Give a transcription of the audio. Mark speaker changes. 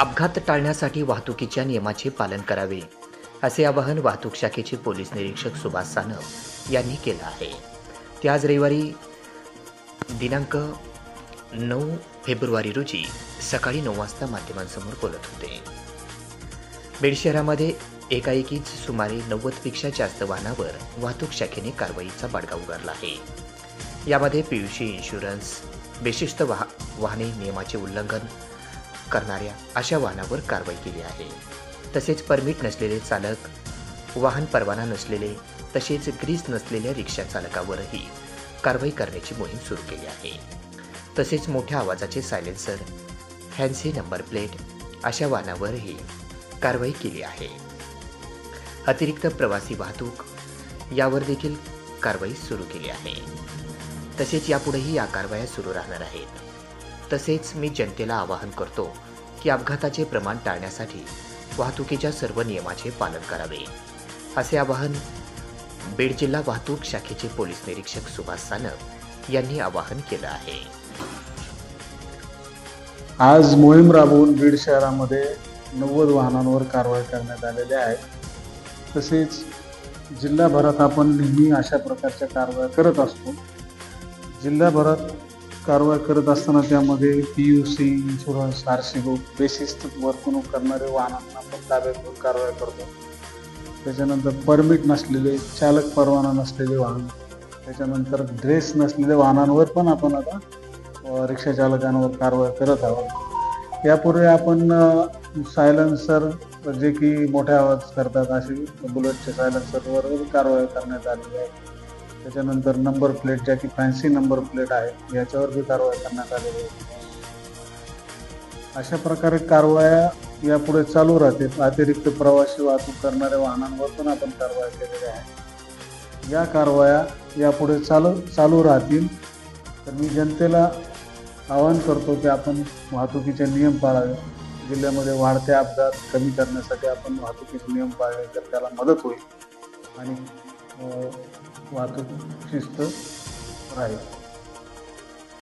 Speaker 1: अपघात टाळण्यासाठी वाहतुकीच्या नियमाचे पालन करावे असे आवाहन वाहतूक शाखेचे पोलीस निरीक्षक सुभाष सानप यांनी केलं आहे. ते आज रविवारी दिनांक नऊ फेब्रुवारी रोजी सकाळी नऊ वाजता माध्यमांसमोर बोलत होते. बीड शहरामध्ये एकाएकीच सुमारे नव्वदपेक्षा जास्त वाहनावर वाहतूक शाखेने कारवाईचा बडगा उगारला आहे. यामध्ये पीयूसी इन्शुरन्स विशिष्ट वाह वाहने नियमाचे उल्लंघन करणाऱ्या अशा वाहनावर कारवाई केली आहे. तसेच परमिट नसलेले चालक वाहन परवाना नसलेले तसेच ग्रीस नसलेल्या रिक्षा चालकावरही कारवाई करण्याची मोहीम सुरू केली आहे. तसेच मोठ्या आवाजाचे सायलेन्सर फॅन्सी नंबर प्लेट अशा वाहनावरही कारवाई केली आहे. अतिरिक्त प्रवासी वाहतूक यावर देखील कारवाई सुरू केली आहे. तसेच यापुढेही या कारवाया सुरू राहणार आहेत. तसेच मी जनतेला आवाहन करतो की अपघाताचे प्रमाण टाळण्यासाठी वाहतुकीच्या सर्व नियमाचे पालन करावे. असे आवाहन बीड जिल्हा वाहतूक शाखेचे पोलीस निरीक्षक सुभाष सानप यांनी आवाहन केलं आहे.
Speaker 2: आज मोहीम राबवून बीड शहरामध्ये नव्वद वाहनांवर कारवाई करण्यात आलेली आहे. तसेच जिल्हाभरात आपण नेहमी अशा प्रकारच्या कारवाया करत असतो. जिल्हाभरात कारवाई करत असताना त्यामध्ये P U C insurance R C book बेसिस्त वर्तणूक करणारे वाहनांना आपण ताब्यात घेऊन कारवाई करतो. त्याच्यानंतर परमिट नसलेले चालक परवाना नसलेले वाहन त्याच्यानंतर ड्रेस नसलेल्या वाहनांवर पण आपण आता रिक्षा चालकांवर कारवाई करत आहोत. यापूर्वी आपण सायलेन्सर जे की मोठ्या आवाज करतात असे बुलेटच्या सायलेन्सरवर कारवाई करण्यात आलेली आहे. त्याच्यानंतर नंबर प्लेट ज्या की फॅन्सी नंबर प्लेट आहे याच्यावर बी कारवाई करण्यात आलेली आहे. अशा प्रकारे कारवाया यापुढे चालू राहतील. अतिरिक्त प्रवासी वाहतूक करणाऱ्या वाहनांवर पण आपण कारवाई केलेली आहे या कारवाया यापुढे चालू चालू राहतील. तर मी जनतेला आवाहन करतो की आपण वाहतुकीचे नियम पाळावे. जिल्ह्यामध्ये वाढते अपघात कमी करण्यासाठी आपण वाहतुकीचे नियम पाळले तर त्याला मदत होईल. आणि वाहतूक शिस्त राहील.